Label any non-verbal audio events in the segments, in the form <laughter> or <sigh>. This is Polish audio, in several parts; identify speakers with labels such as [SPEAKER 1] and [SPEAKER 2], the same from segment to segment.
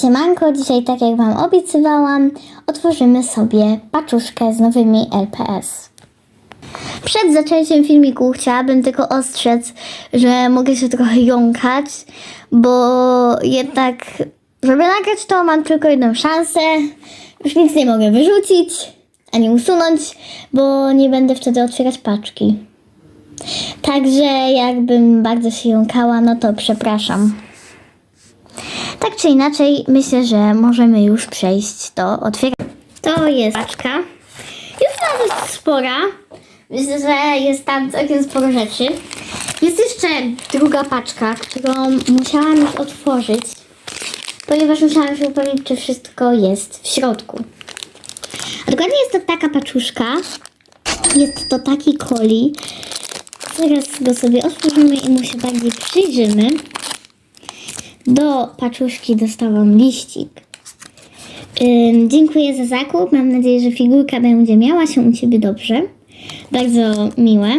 [SPEAKER 1] siemanko, dzisiaj tak jak Wam obiecywałam, otworzymy sobie paczuszkę z nowymi LPS. Przed zaczęciem filmiku chciałabym tylko ostrzec, że mogę się trochę jąkać, bo jednak, żeby nagrać to mam tylko jedną szansę, już nic nie mogę wyrzucić, ani usunąć, bo nie będę wtedy otwierać paczki. Także jakbym bardzo się jąkała, no to przepraszam. Tak czy inaczej, myślę, że możemy już przejść do otwierania. To jest paczka. Jest ona dość spora. Myślę, że jest tam całkiem sporo rzeczy. Jest jeszcze druga paczka, którą musiałam już otworzyć, ponieważ musiałam się upewnić, czy wszystko jest w środku. A dokładnie jest to taka paczuszka. Jest to taki koli. Zaraz go sobie otworzymy i mu się bardziej przyjrzymy. Do paczuszki dostałam liścik. Ym, dziękuję za zakup. Mam nadzieję, że figurka będzie miała się u Ciebie dobrze. Bardzo miłe.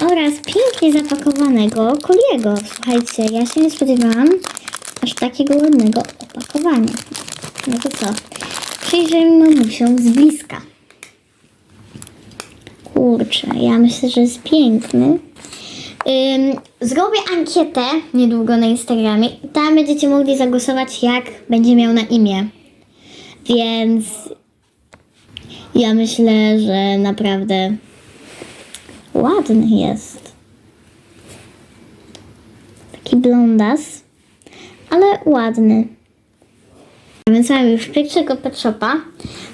[SPEAKER 1] Oraz pięknie zapakowanego koliego. Słuchajcie, ja się nie spodziewałam aż takiego ładnego opakowania. No to co? Przyjrzyjmy mu się z bliska. Kurczę, ja myślę, że jest piękny. Zrobię ankietę niedługo na Instagramie tam będziecie mogli zagłosować, jak będzie miał na imię. Więc ja myślę, że naprawdę ładny jest. Taki blondas, ale ładny. Więc mamy już pierwszego pet shopa.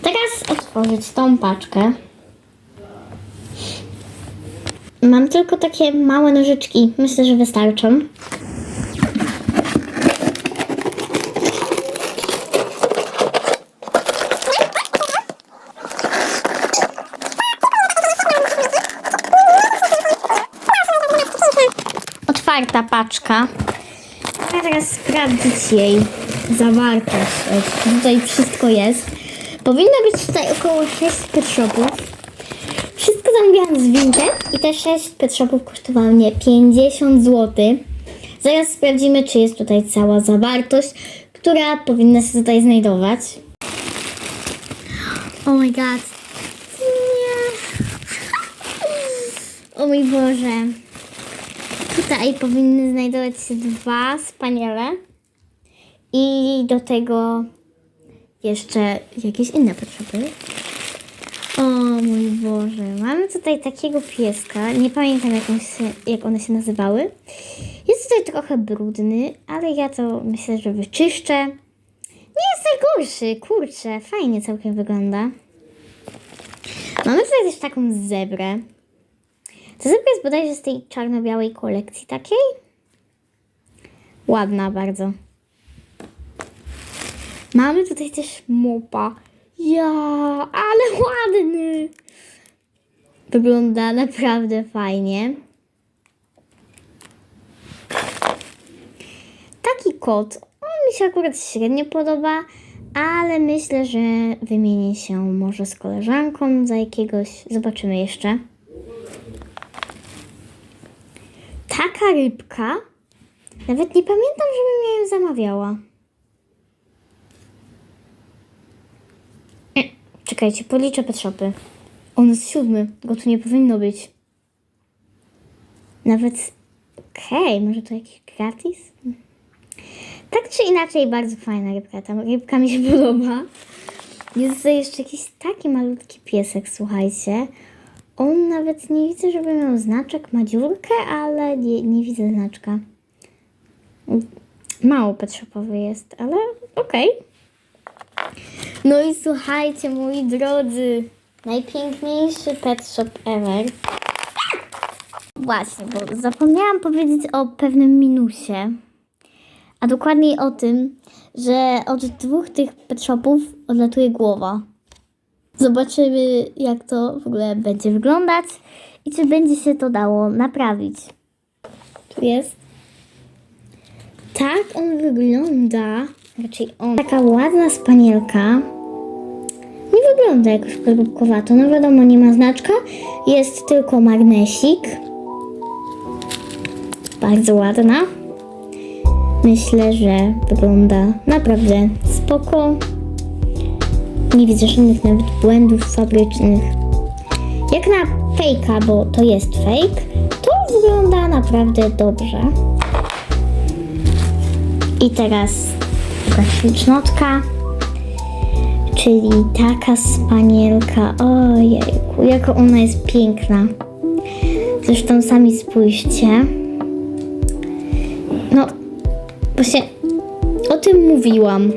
[SPEAKER 1] Teraz otworzyć tą paczkę. Mam tylko takie małe nożyczki. Myślę, że wystarczą. Otwarta paczka. Ja teraz sprawdzić jej zawartość. Tutaj wszystko jest. Powinno być tutaj około 6 pet shopów. Zamówiłam z Vinted i te 6 pet shopów kosztowało mnie 50 zł. Zaraz sprawdzimy, czy jest tutaj cała zawartość, która powinna się tutaj znajdować. Oh my god. Nie. O mój Boże. Tutaj powinny znajdować się dwa spaniele i do tego jeszcze jakieś inne potrzeby. Mój Boże, mamy tutaj takiego pieska, nie pamiętam jak, on się, jak one się nazywały. Jest tutaj trochę brudny, ale ja to myślę, że wyczyszczę. Nie jest najgorszy, kurczę, fajnie całkiem wygląda. Mamy tutaj też taką zebrę. Ta zebra jest bodajże z tej czarno-białej kolekcji takiej. Ładna bardzo. Mamy tutaj też mopa. Ja, ale ładny. Wygląda naprawdę fajnie. Taki kot. On mi się akurat średnio podoba, ale myślę, że wymienię się może z koleżanką za jakiegoś. Zobaczymy jeszcze. Taka rybka. Nawet nie pamiętam, żebym ją zamawiała. Czekajcie, policzę pet. On jest siódmy, go tu nie powinno być. Nawet, okej, może to jakiś gratis? Tak czy inaczej, bardzo fajna rybka. Ta rybka mi się <laughs> podoba. Jest tutaj jeszcze jakiś taki malutki piesek, słuchajcie. On nawet nie widzę, żeby miał znaczek, ma dziurkę, ale nie, nie widzę znaczka. Mało pet jest, ale okej. No i słuchajcie, moi drodzy, najpiękniejszy pet shop ever. Właśnie, bo zapomniałam powiedzieć o pewnym minusie. A dokładniej o tym, że od dwóch tych pet shopów odlatuje głowa. Zobaczymy, jak to w ogóle będzie wyglądać i czy będzie się to dało naprawić. Tu jest. Tak on wygląda. Raczej on. Taka ładna spanielka. Nie wygląda jakoś produkkowato. No wiadomo, nie ma znaczka. Jest tylko magnesik. Bardzo ładna. Myślę, że wygląda naprawdę spoko. Nie widzę żadnych nawet błędów fabrycznych. Jak na fejka, bo to jest fake, to wygląda naprawdę dobrze. I teraz ślicznotka, czyli taka spanielka. Ojejku, jaka ona jest piękna. Zresztą sami spójrzcie. No, właśnie o tym mówiłam.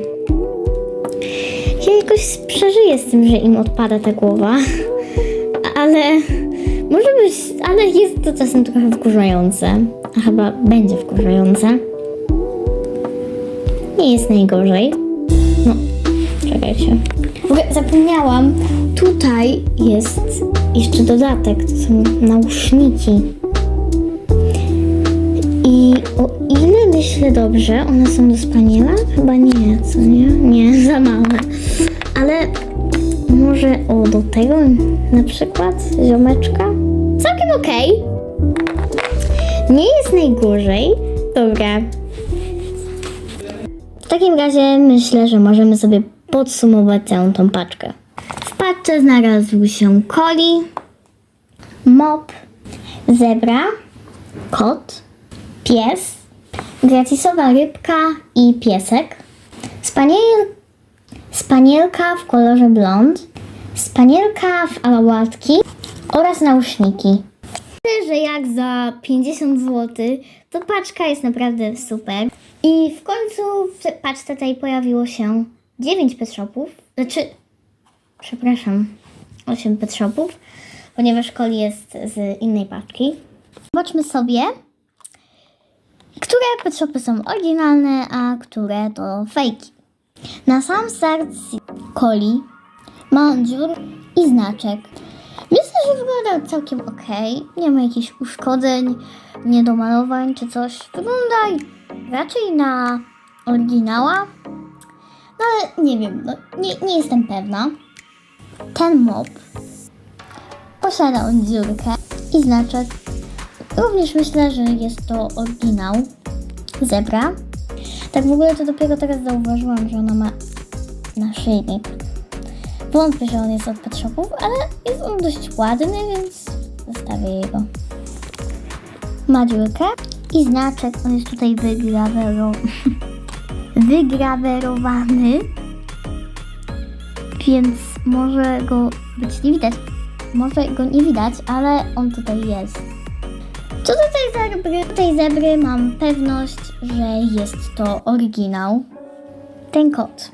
[SPEAKER 1] Ja jakoś przeżyję z tym, że im odpada ta głowa. <laughs> Ale może być, ale jest to czasem trochę wkurzające. A chyba będzie wkurzające. Nie jest najgorzej. No, czekajcie. W ogóle zapomniałam, tutaj jest jeszcze dodatek, to są nauszniki. I o ile myślę dobrze, one są do spaniela? Chyba nie, co nie? Nie, <laughs> za małe. Ale może o do tego na przykład ziomeczka? Całkiem okej. Nie jest najgorzej. Dobra. W takim razie myślę, że możemy sobie podsumować całą tą paczkę. W paczce znalazł się coli, mop, zebra, kot, pies, gratisowa rybka i piesek, spaniel, spanielka w kolorze blond, spanielka w alałatki oraz nauszniki. Że jak za 50 zł, to paczka jest naprawdę super. I w końcu w paczce tej pojawiło się 9 pet shopów, znaczy, przepraszam, 8 pet shopów, ponieważ koli jest z innej paczki. Zobaczmy sobie, które pet shopy są oryginalne, a które to fejki. Na sam start coli, mandziur i znaczek. Myślę, że wygląda całkiem ok. Nie ma jakichś uszkodzeń, niedomalowań czy coś. Wygląda raczej na oryginała. No ale nie wiem, no, nie, nie jestem pewna. Ten mop posiada on dziurkę i znaczek. Również myślę, że jest to oryginał zebra. Tak w ogóle to dopiero teraz zauważyłam, że ona ma naszyjnik. Wątpię, że on jest od pet shopów, ale jest on dość ładny, więc zostawię jego. Ma dziurkę i znaczek, on jest tutaj wygrawero... <laughs> wygrawerowany, więc może go być nie widać. Może go nie widać, ale on tutaj jest. Co do tej zebry, tej zebry mam pewność, że jest to oryginał. Ten kot.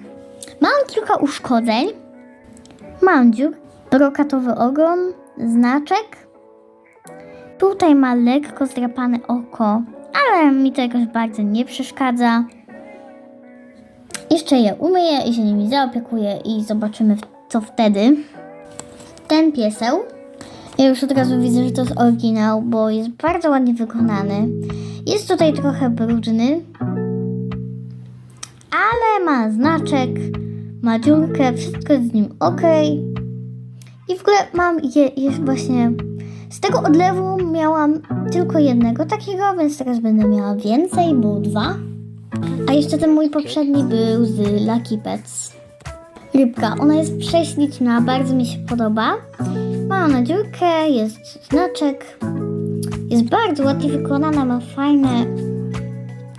[SPEAKER 1] Mam kilka uszkodzeń. Mam dziur, brokatowy ogon, znaczek. Tutaj ma lekko zdrapane oko, ale mi to jakoś bardzo nie przeszkadza. Jeszcze je umyję i się nimi zaopiekuję i zobaczymy co wtedy. Ten pieseł. Ja już od razu widzę, że to jest oryginał, bo jest bardzo ładnie wykonany. Jest tutaj trochę brudny, ale ma znaczek, ma dziurkę, wszystko jest z nim ok. I w ogóle mam je, jest właśnie z tego odlewu miałam tylko jednego takiego, więc teraz będę miała więcej, bo dwa. A jeszcze ten mój poprzedni był z Lucky Pets. Rybka, ona jest prześliczna, bardzo mi się podoba. Ma ona dziurkę, jest znaczek. Jest bardzo ładnie wykonana, ma fajne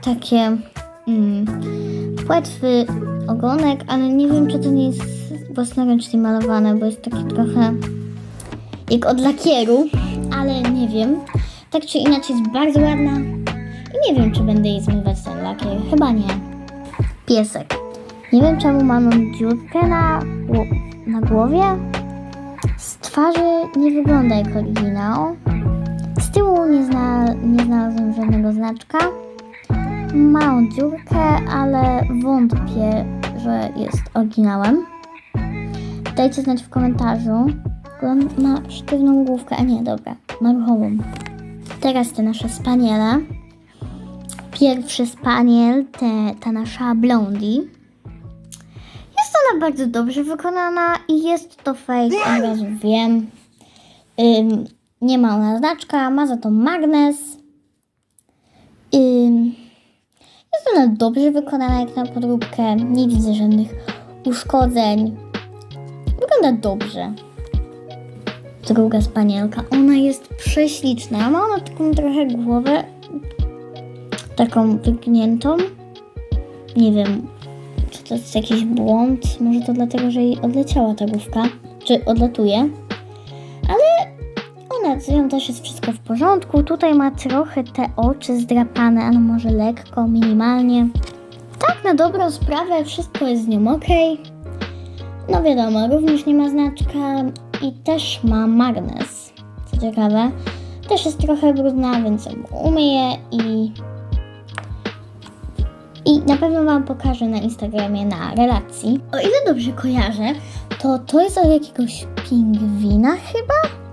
[SPEAKER 1] takie mm, płetwy, ogonek, ale nie wiem, czy to nie jest własnoręcznie malowane, bo jest taki trochę jak od lakieru, ale nie wiem. Tak czy inaczej jest bardzo ładna i nie wiem, czy będę jej zmywać ten lakier. Chyba nie. Piesek. Nie wiem, czemu mam dziurkę na, na głowie. Z twarzy nie wygląda jak oryginał. Z tyłu nie, zna, nie znalazłem żadnego znaczka. Ma on dziurkę, ale wątpię, że jest oryginałem. Dajcie znać w komentarzu. On ma sztywną główkę, a nie, dobra, ma ruchową. Teraz te nasze spaniele. Pierwszy spaniel, te, ta nasza Blondie. Jest ona bardzo dobrze wykonana i jest to fake, od razu wiem. Ym, nie ma ona znaczka, ma za to magnes. Ym, Jest ona dobrze wykonana jak na podróbkę. Nie widzę żadnych uszkodzeń. Wygląda dobrze. Druga spanielka. Ona jest prześliczna. Ma ona taką trochę głowę taką wygniętą. Nie wiem, czy to jest jakiś błąd. Może to dlatego, że jej odleciała ta główka. Czy odlatuje. Z nią też jest wszystko w porządku. Tutaj ma trochę te oczy zdrapane, ale może lekko, minimalnie. Tak, na dobrą sprawę wszystko jest z nią ok. No wiadomo, również nie ma znaczka i też ma magnes. Co ciekawe, też jest trochę brudna, więc umyję i i na pewno Wam pokażę na Instagramie na relacji. O ile dobrze kojarzę, to to jest od jakiegoś pingwina chyba?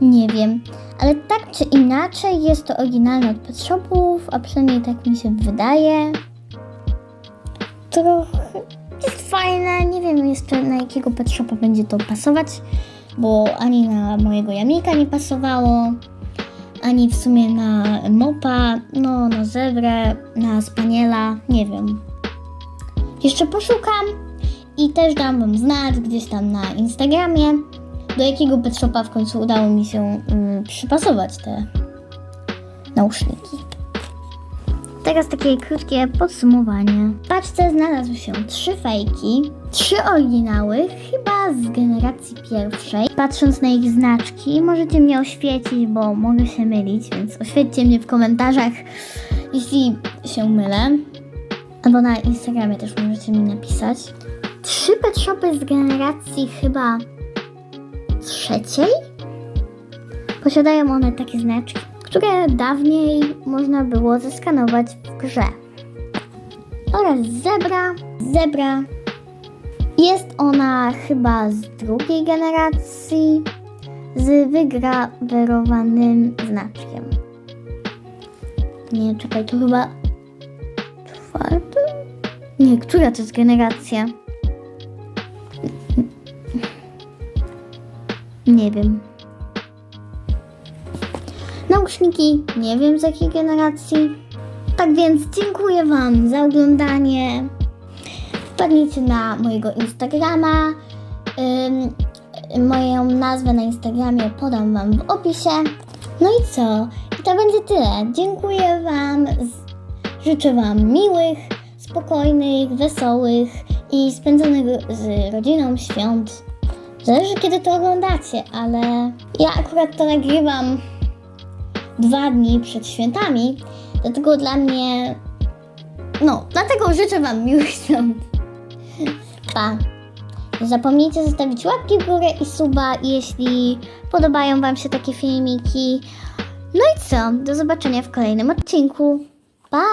[SPEAKER 1] Nie wiem, ale tak czy inaczej jest to oryginalne od pet shopów, a przynajmniej tak mi się wydaje. Trochę jest fajne, nie wiem jeszcze na jakiego pet będzie to pasować, bo ani na mojego jamika nie pasowało, ani w sumie na mopa, no na zebrę, na spaniela, nie wiem. Jeszcze poszukam i też dam Wam znać gdzieś tam na Instagramie, do jakiego pet w końcu udało mi się y, przypasować te nauszniki. Teraz takie krótkie podsumowanie. W paczce znalazły się trzy fejki, trzy oryginały, chyba z generacji pierwszej. Patrząc na ich znaczki, możecie mnie oświecić, bo mogę się mylić, więc oświećcie mnie w komentarzach, jeśli się mylę. Albo na Instagramie też możecie mi napisać. Trzy pet z generacji chyba trzeciej. Posiadają one takie znaczki, które dawniej można było zeskanować w grze. Oraz zebra. Zebra. Jest ona chyba z drugiej generacji z wygrawerowanym znaczkiem. Nie, czekaj, to chyba czwarty? Nie, która to jest generacja? Nie wiem. Nauszniki nie wiem z jakiej generacji. Tak więc dziękuję Wam za oglądanie. Wpadnijcie na mojego Instagrama. Ym, moją nazwę na Instagramie podam Wam w opisie. No i co? I to będzie tyle. Dziękuję Wam. Życzę Wam miłych, spokojnych, wesołych i spędzonych z rodziną świąt. Zależy kiedy to oglądacie, ale ja akurat to nagrywam dwa dni przed świętami, dlatego dla mnie, no, dlatego życzę Wam miłych świąt. Pa! Nie zapomnijcie zostawić łapki w górę i suba, jeśli podobają Wam się takie filmiki. No i co? Do zobaczenia w kolejnym odcinku. Pa!